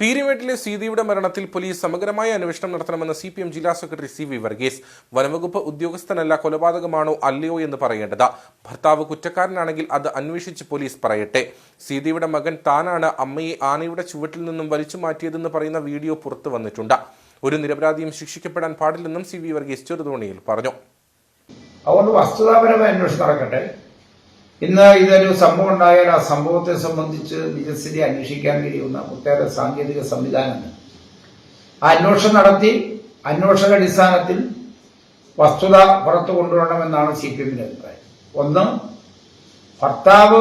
പീരിമേട്ടിലെ സീതയുടെ മരണത്തിൽ പോലീസ് സമഗ്രമായ അന്വേഷണം നടത്തണമെന്ന് സി പി എം ജില്ലാ സെക്രട്ടറി സി വി വർഗീസ്. വനംവകുപ്പ് ഉദ്യോഗസ്ഥനല്ല കൊലപാതകമാണോ അല്ലയോ എന്ന് പറയേണ്ടത്. ഭർത്താവ് കുറ്റക്കാരനാണെങ്കിൽ അത് അന്വേഷിച്ച് പോലീസ് പറയട്ടെ. സീതയുടെ മകൻ താനാണ് അമ്മയെ ആനയുടെ ചുവട്ടിൽ നിന്നും വലിച്ചു മാറ്റിയതെന്ന് പറയുന്ന വീഡിയോ പുറത്തു വന്നിട്ടുണ്ട്. ഒരു നിരപരാധിയും ശിക്ഷിക്കപ്പെടാൻ പാടില്ലെന്നും സി വി വർഗീസ് ചെറുതോണിയിൽ പറഞ്ഞു. അതുകൊണ്ട് വസ്തുതാപരമായ അന്വേഷണം നടക്കട്ടെ. ഇന്ന് ഇതൊരു സംഭവം ഉണ്ടായാൽ ആ സംഭവത്തെ സംബന്ധിച്ച് നിജസ്ഥിതി അന്വേഷിക്കാൻ കഴിയുന്ന ഒട്ടേറെ സാങ്കേതിക സംവിധാനങ്ങൾ. ആ അന്വേഷണം നടത്തി അന്വേഷണ അടിസ്ഥാനത്തിൽ വസ്തുത പുറത്തു കൊണ്ടുവരണമെന്നാണ് സി പി എമ്മിന്റെ അഭിപ്രായം. ഒന്ന് ഭർത്താവ്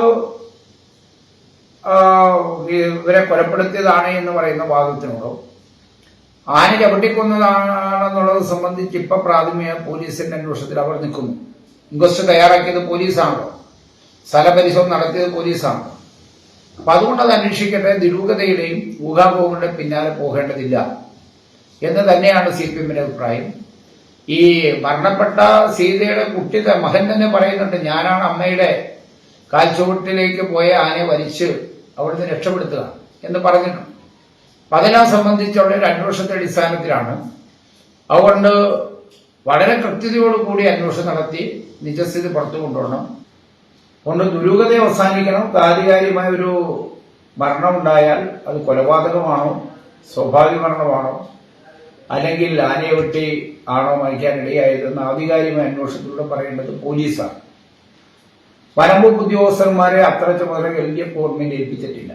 ഇവരെ കൊലപ്പെടുത്തിയതാണ് എന്ന് പറയുന്ന വാദത്തിനോടോ ആന ചവിട്ടിക്കൊന്നതാണെന്നുള്ളത് സംബന്ധിച്ച് ഇപ്പൊ പ്രാഥമിക പോലീസിന്റെ അന്വേഷണത്തിൽ അവർ നിൽക്കുന്നു. ഇൻക്വസ്റ്റ് തയ്യാറാക്കിയത് പോലീസാണല്ലോ. സ്ഥലപരിശോധന നടത്തിയത് പോലീസാണ്. അപ്പൊ അതുകൊണ്ട് അത് അന്വേഷിക്കട്ടെ നിരൂപതയുടെയും ഊഹാഭോഗങ്ങളുടെ പിന്നാലെ പോകേണ്ടതില്ല എന്ന് തന്നെയാണ് സി പി എമ്മിന്റെ അഭിപ്രായം. ഈ മരണപ്പെട്ട സീതയുടെ കുട്ടി മകൻ തന്നെ പറയുന്നുണ്ട് ഞാനാണ് അമ്മയുടെ കാൽച്ചുവട്ടിലേക്ക് പോയ ആനയെ വലിച്ച് അവിടുന്ന് രക്ഷപ്പെടുത്തുക എന്ന് പറഞ്ഞിട്ടുണ്ട്. അപ്പൊ അതിനെ സംബന്ധിച്ചുള്ള ഒരു അന്വേഷണത്തിന്റെ അടിസ്ഥാനത്തിലാണ്. അതുകൊണ്ട് വളരെ കൃത്യതയോടുകൂടി അന്വേഷണം നടത്തി നിജസ്ഥിതി പുറത്തു കൊണ്ടുവരണം. അതുകൊണ്ട് ദുരൂഹതയെ അവസാനിക്കണം കാര്യകാര്യമായ ഒരു മരണം ഉണ്ടായാൽ അത് കൊലപാതകമാണോ? സ്വാഭാവിക മരണമാണോ അല്ലെങ്കിൽ ആനയെ വെട്ടി ആണോ മരിക്കാനിടയായതെന്ന് ആധികാരികമായ അന്വേഷണത്തിലൂടെ പറയേണ്ടത് പോലീസാണ്. വനംവകുപ്പ് ഉദ്യോഗസ്ഥന്മാരെ അത്ര ചുമതല എൽ ഡി എഫ് ഗവൺമെന്റ് ഏൽപ്പിച്ചിട്ടില്ല.